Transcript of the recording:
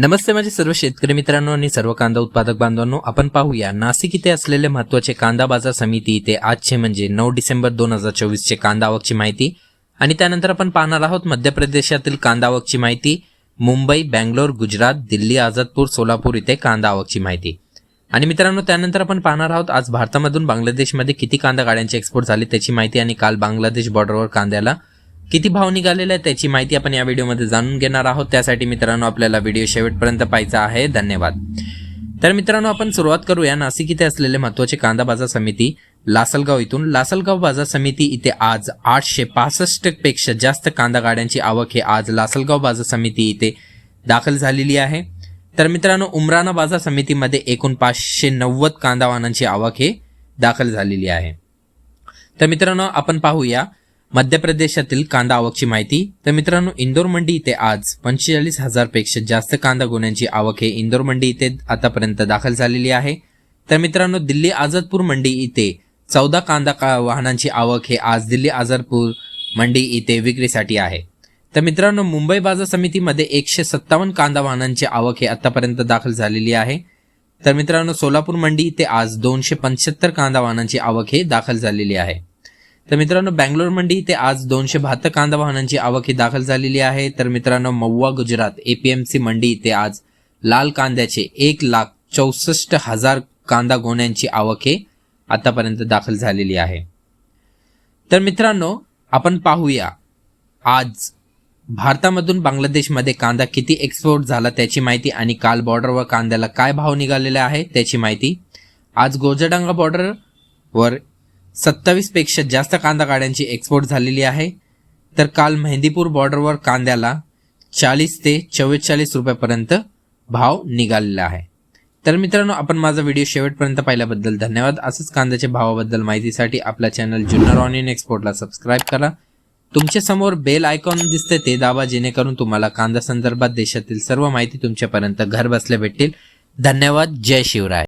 नमस्ते माझे सर्व शेतकरी मित्रांनो आणि सर्व कांदा उत्पादक बांधवांनो आपण पाहूया नाशिक इथे असलेले महत्त्वाचे कांदा बाजार समिती इथे आजचे म्हणजे नऊ डिसेंबर दोन हजार चोवीसचे कांदा आवकची माहिती. आणि त्यानंतर आपण पाहणार आहोत मध्य प्रदेशातील कांदा आवकची माहिती मुंबई बँगलोर गुजरात दिल्ली आझादपूर सोलापूर इथे कांदा आवकची माहिती. आणि मित्रांनो त्यानंतर आपण पाहणार आहोत आज भारतामधून बांगलादेशमध्ये किती कांदा गाड्यांचे एक्सपोर्ट झाले त्याची माहिती आणि काल बांगलादेश बॉर्डरवर कांद्याला किती भाव निघालेला आहे त्याची माहिती आपण या व्हिडिओमध्ये जाणून घेणार आहोत. त्यासाठी मित्रांनो आपल्याला व्हिडिओ शेवटपर्यंत पाहायचा आहे. धन्यवाद. तर मित्रांनो आपण सुरुवात करूया नाशिक इथे असलेले महत्त्वाचे कांदा बाजार समिती लासलगाव इथून. लासलगाव बाजार समिती इथे आज आठशे पासष्टपेक्षा जास्त कांदा गाड्यांची आवक हे आज लासलगाव बाजार समिती इथे दाखल झालेली आहे. तर मित्रांनो उमराना बाजार समितीमध्ये एकूण पाचशे नव्वद कांदा वाहनांची आवक हे दाखल झालेली आहे. तर मित्रांनो आपण पाहूया मध्य प्रदेशातील कांदा आवकची माहिती. तर मित्रांनो इंदोर मंडी इथे आज पंचेचाळीस हजारपेक्षा जास्त कांदा गुन्ह्यांची आवक हे इंदोर मंडी इथे आतापर्यंत दाखल झालेली आहे. तर मित्रांनो दिल्ली आझादपूर मंडी इथे चौदा कांदा का वाहनांची आवक हे आज दिल्ली आझादपूर मंडी इथे विक्रीसाठी आहे. तर मित्रांनो मुंबई बाजार समितीमध्ये एकशे सत्तावन्न कांदा वाहनांची आवक हे आतापर्यंत दाखल झालेली आहे. तर मित्रांनो सोलापूर मंडी इथे आज दोनशे पंच्याहत्तर कांदा वाहनांची आवक हे दाखल झालेली आहे. तर मित्रांनो बँगलोर मंडी इथे आज दोनशे बहात्तर कांदा वाहनांची आवक ही दाखल झालेली आहे. तर मित्रांनो मव्वा गुजरात एपीएमसी मंडी इथे आज लाल कांद्याचे एक लाख चौसष्ट हजार कांदा गोण्यांची आवक हे आतापर्यंत दाखल झालेली आहे. तर मित्रांनो आपण पाहूया आज भारतामधून बांगलादेशमध्ये कांदा किती एक्सपोर्ट झाला त्याची माहिती आणि काल बॉर्डरवर कांद्याला काय भाव निघालेला आहे त्याची माहिती आज गोजडांगा बॉर्डरवर सत्तावीसपेक्षा जास्त कांदा गाड्यांची एक्सपोर्ट झालेली आहे. तर काल मेहंदीपूर बॉर्डरवर कांद्याला चाळीस ते चव्वेचाळीस रुपयापर्यंत भाव निघालेला आहे. तर मित्रांनो आपण माझा व्हिडिओ शेवटपर्यंत पाहिल्याबद्दल धन्यवाद. असंच कांद्याच्या भावाबद्दल माहितीसाठी आपला चॅनल जुन्नर ऑनियन एक्सपोर्टला सबस्क्राईब करा. तुमच्यासमोर बेल आयकॉन दिसते ते दाबा जेणेकरून तुम्हाला कांदा संदर्भात देशातील सर्व माहिती तुमच्यापर्यंत घर बसल्या भेटतील. धन्यवाद. जय शिवराय.